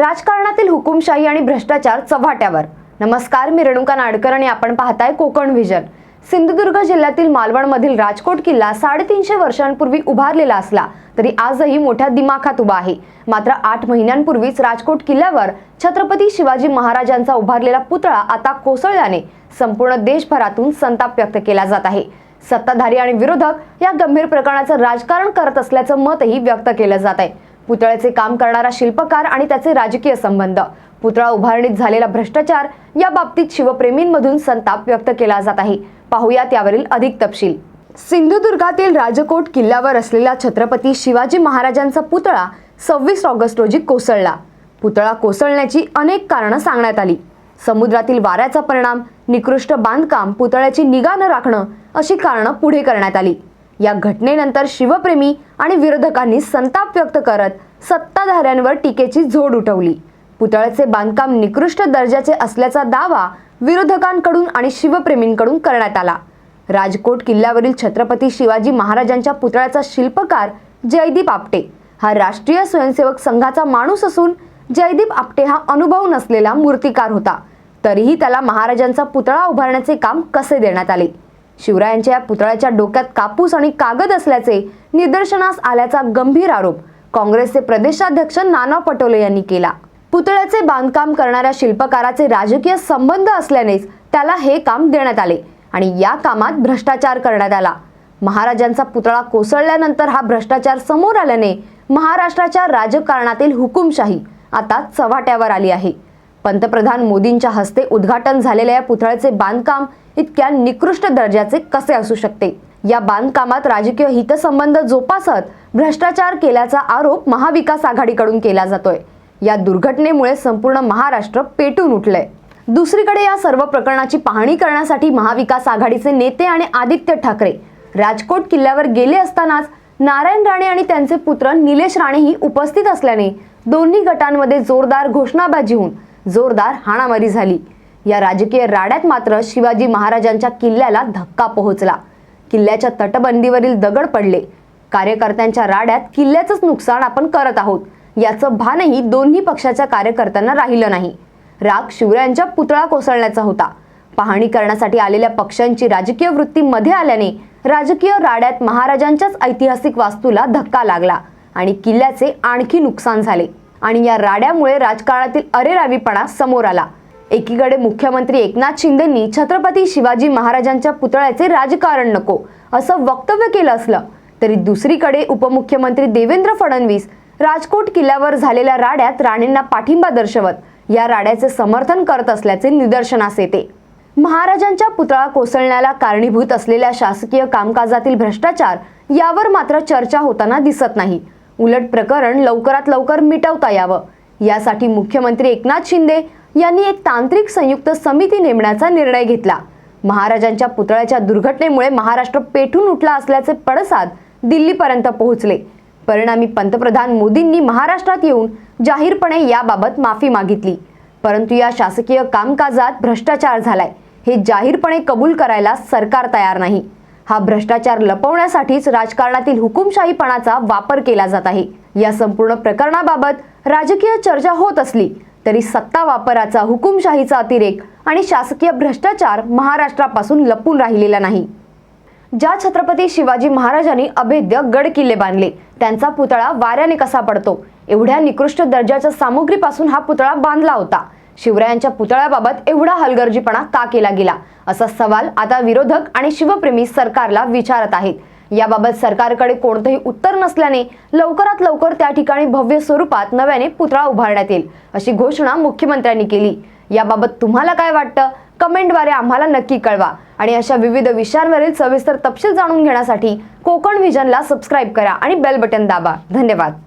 राजकारणातील हुकुमशाही आणि भ्रष्टाचार चव्हाट्यावर. नमस्कार मी रेणुका नाडकर आणि आपण पाहताय कोकण व्हिजन सिंधुदुर्ग जिल्ह्यातील मालवणमधील राजकोट किल्ला साडेतीनशे वर्षांपूर्वी उभारलेला असला तरी आजही मोठ्या दिमाखात उभा आहे. मात्र आठ महिन्यांपूर्वीच राजकोट किल्ल्यावर छत्रपती शिवाजी महाराजांचा उभारलेला पुतळा आता कोसळल्याने संपूर्ण देशभरातून संताप व्यक्त केला जात आहे. सत्ताधारी आणि विरोधक या गंभीर प्रकरणाचं राजकारण करत असल्याचं मतही व्यक्त केलं जात आहे. पुतळ्याचे काम करणारा शिल्पकार आणि त्याचे राजकीय संबंध. पुतळा उभारणीत झालेला भ्रष्टाचार या बाबतीत शिवप्रेमींमधून संताप व्यक्त केला जात आहे. पाहूया त्यावरील अधिक तपशील. सिंधुदुर्गातील राजकोट किल्ल्यावर असलेला छत्रपती शिवाजी महाराजांचा पुतळा सव्वीस ऑगस्ट रोजी कोसळला. पुतळा कोसळण्याची अनेक कारणं सांगण्यात आली. समुद्रातील वाऱ्याचा परिणाम निकृष्ट बांधकाम पुतळ्याची निगा न राखणं अशी कारणं पुढे करण्यात आली. या घटनेनंतर शिवप्रेमी आणि विरोधकांनी संताप व्यक्त करत सत्ताधाऱ्यांवर टीकेची झोड उठवली. पुतळ्याचे बांधकाम निकृष्ट दर्जाचे असल्याचा दावा विरोधकांकडून आणि शिवप्रेमींकडून करण्यात आला. राजकोट किल्ल्यावरील छत्रपती शिवाजी महाराजांच्या पुतळ्याचा शिल्पकार जयदीप आपटे हा राष्ट्रीय स्वयंसेवक संघाचा माणूस असून जयदीप आपटे हा अनुभव नसलेला मूर्तिकार होता. तरीही त्याला महाराजांचा पुतळा उभारण्याचे काम कसे देण्यात आले? शिवरायांच्या या पुतळ्याच्या डोक्यात कापूस आणि कागद असल्याचे निदर्शनास आल्याचा गंभीर आरोप काँग्रेसचे प्रदेशाध्यक्ष नाना पटोले यांनी केला. पुतळ्याचे बांधकाम करणाऱ्या शिल्पकाराचे राजकीय संबंध असल्यानेच त्याला हे काम देण्यात आले आणि या कामात भ्रष्टाचार करण्यात आला. महाराजांचा पुतळा कोसळल्यानंतर हा भ्रष्टाचार समोर आल्याने महाराष्ट्राच्या राजकारणातील हुकुमशाही आता चव्हाट्यावर आली आहे. पंतप्रधान मोदींच्या हस्ते उद्घाटन झालेल्या या पुतळ्याचे बांधकाम इतक्या निकृष्ट दर्जाचे कसे असू शकते? या बांधकामात राजकीय हितसंबंध जोपासत भ्रष्टाचार केल्याचा आरोप महाविकास आघाडीकडून केला जातोय. या दुर्घटनेमुळे संपूर्ण महाराष्ट्र पेटून उठलंय. दुसरीकडे या सर्व प्रकरणाची पाहणी करण्यासाठी महाविकास आघाडीचे नेते आणि आदित्य ठाकरे राजकोट किल्ल्यावर गेले असतानाच नारायण राणे आणि त्यांचे पुत्र निलेश राणेही उपस्थित असल्याने दोन्ही गटांमध्ये जोरदार घोषणाबाजी होऊन जोरदार हाणामारी झाली. या राजकीय राड्यात मात्र शिवाजी महाराजांच्या किल्ल्याला धक्का पोहोचला. किल्ल्याच्या तटबंदीवरील दगड पडले. कार्यकर्त्यांच्या राड्यात किल्ल्याचंच नुकसान आपण करत आहोत. याचं भानही दोन्ही पक्षाच्या कार्यकर्त्यांना राहिलं नाही. राग शिवरायांच्या पुतळा कोसळण्याचा होता. पाहणी करण्यासाठी आलेल्या पक्षांची राजकीय वृत्ती मध्ये आल्याने राजकीय राड्यात महाराजांच्याच ऐतिहासिक वास्तूला धक्का लागला आणि किल्ल्याचे आणखी नुकसान झाले. आणि या राड्यामुळे राजकारणातील अरेरावीपणा समोर आला. एकीकडे मुख्यमंत्री एकनाथ शिंदेंनी छत्रपती शिवाजी महाराजांच्या पुतळ्याचे राजकारण नको असं वक्तव्य केलं असलं तरी दुसरीकडे उपमुख्यमंत्री देवेंद्र फडणवीस राजकोट किल्ल्यावर झालेल्या राड्यात राणेंना पाठिंबा दर्शवत या राड्याचे समर्थन करत असल्याचे निदर्शनास येते. महाराजांच्या पुतळा कोसळण्याला कारणीभूत असलेल्या शासकीय कामकाजातील भ्रष्टाचार यावर मात्र चर्चा होताना दिसत नाही. उलट प्रकरण लवकरात लवकर मिटवता यावं. यासाठी मुख्यमंत्री एकनाथ शिंदे यांनी एक तांत्रिक संयुक्त समिती नेमण्याचा निर्णय घेतला. महाराजांच्या पुतळ्याच्या दुर्घटनेमुळे महाराष्ट्र पेटून उठला असल्याचे पडसाद दिल्लीपर्यंत पोहोचले. परिणामी पंतप्रधान मोदींनी महाराष्ट्रात येऊन जाहीरपणे याबाबत माफी मागितली. परंतु या शासकीय कामकाजात भ्रष्टाचार झालाय. हे जाहीरपणे कबूल करायला सरकार तयार नाही. हा भ्रष्टाचार लपवण्यासाठीच राजकारणातील हुकुमशाहीपणाचा वापर केला जात आहे. या संपूर्ण प्रकरणाबाबत राजकीय चर्चा होत असली तरी सत्ता वापराचा हुकुमशाहीचा अतिरेक आणि शासकीय भ्रष्टाचार महाराष्ट्रापासून लपून राहिलेला नाही. ज्या छत्रपती शिवाजी महाराजांनी अभेद्य गड किल्ले बांधले त्यांचा पुतळा वाऱ्याने कसा पडतो? एवढ्या निकृष्ट दर्जाच्या सामुग्रीपासून हा पुतळा बांधला होता. शिवरायांच्या पुतळ्याबाबत एवढा हलगर्जीपणा का केला गेला? असा सवाल आता विरोधक आणि शिवप्रेमी सरकारला विचारत आहेत. याबाबत सरकारकडे कोणतंही उत्तर नसल्याने लवकरात लवकर त्या ठिकाणी भव्य स्वरूपात नव्याने पुतळा उभारण्यात येईल अशी घोषणा मुख्यमंत्र्यांनी केली. याबाबत तुम्हाला काय वाटतं? कमेंटद्वारे आम्हाला नक्की कळवा. आणि अशा विविध विषयांवरील सविस्तर तपशील जाणून घेण्यासाठी कोकण व्हिजनला सबस्क्राईब करा आणि बेल बटन दाबा. धन्यवाद.